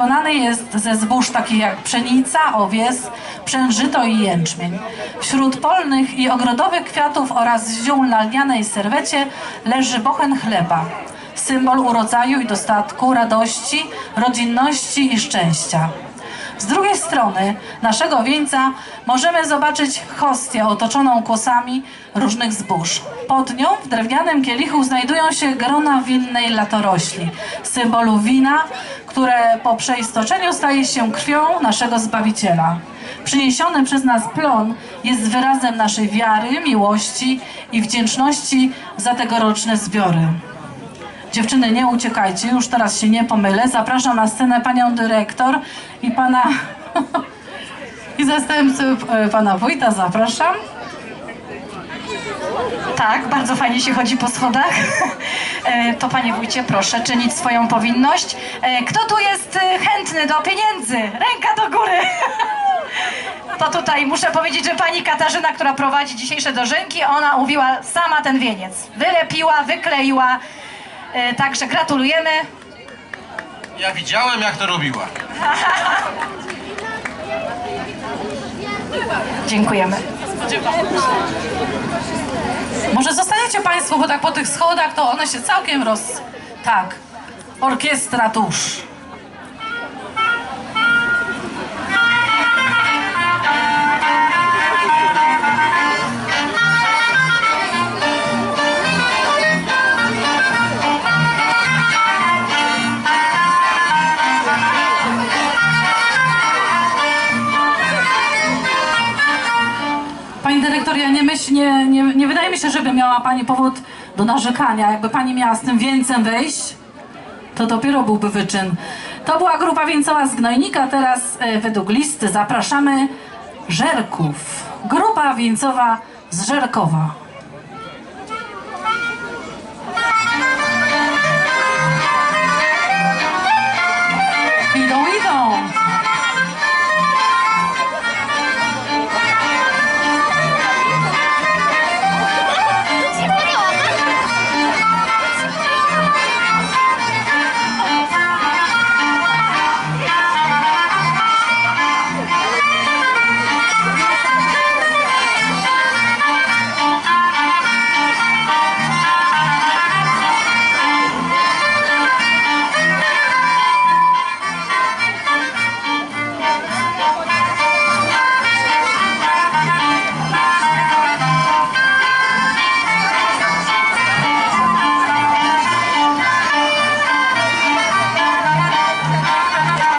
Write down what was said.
Wykonany jest ze zbóż takich jak pszenica, owies, przężyto i jęczmień. Wśród polnych i ogrodowych kwiatów oraz ziół na lnianej serwecie leży bochen chleba, symbol urodzaju i dostatku, radości, rodzinności i szczęścia. Z drugiej strony naszego wieńca możemy zobaczyć hostię otoczoną kłosami różnych zbóż. Pod nią w drewnianym kielichu znajdują się grona winnej latorośli, symbolu wina, które po przeistoczeniu staje się krwią naszego Zbawiciela. Przyniesiony przez nas plon jest wyrazem naszej wiary, miłości i wdzięczności za tegoroczne zbiory. Dziewczyny, nie uciekajcie, już teraz się nie pomylę. Zapraszam na scenę panią dyrektor i pana i zastępcę e, pana wójta, zapraszam. Tak, bardzo fajnie się chodzi po schodach. E, To panie wójcie, proszę czynić swoją powinność. E, Kto tu jest e, chętny do pieniędzy? Ręka do góry. To tutaj muszę powiedzieć, że pani Katarzyna, która prowadzi dzisiejsze dożynki, ona uwiła sama ten wieniec. Wylepiła, wykleiła. Także gratulujemy. Ja widziałem, jak to robiła. Dziękujemy. Może zostaniecie państwo, bo tak po tych schodach to one się całkiem roz... Tak, orkiestra tuż. Nie, nie, nie wydaje mi się, żeby miała Pani powód do narzekania. Jakby Pani miała z tym wieńcem wejść, to dopiero byłby wyczyn. To była grupa wieńcowa z Gnojnika, teraz e, według listy zapraszamy Żerków. Grupa wieńcowa z Żerkowa.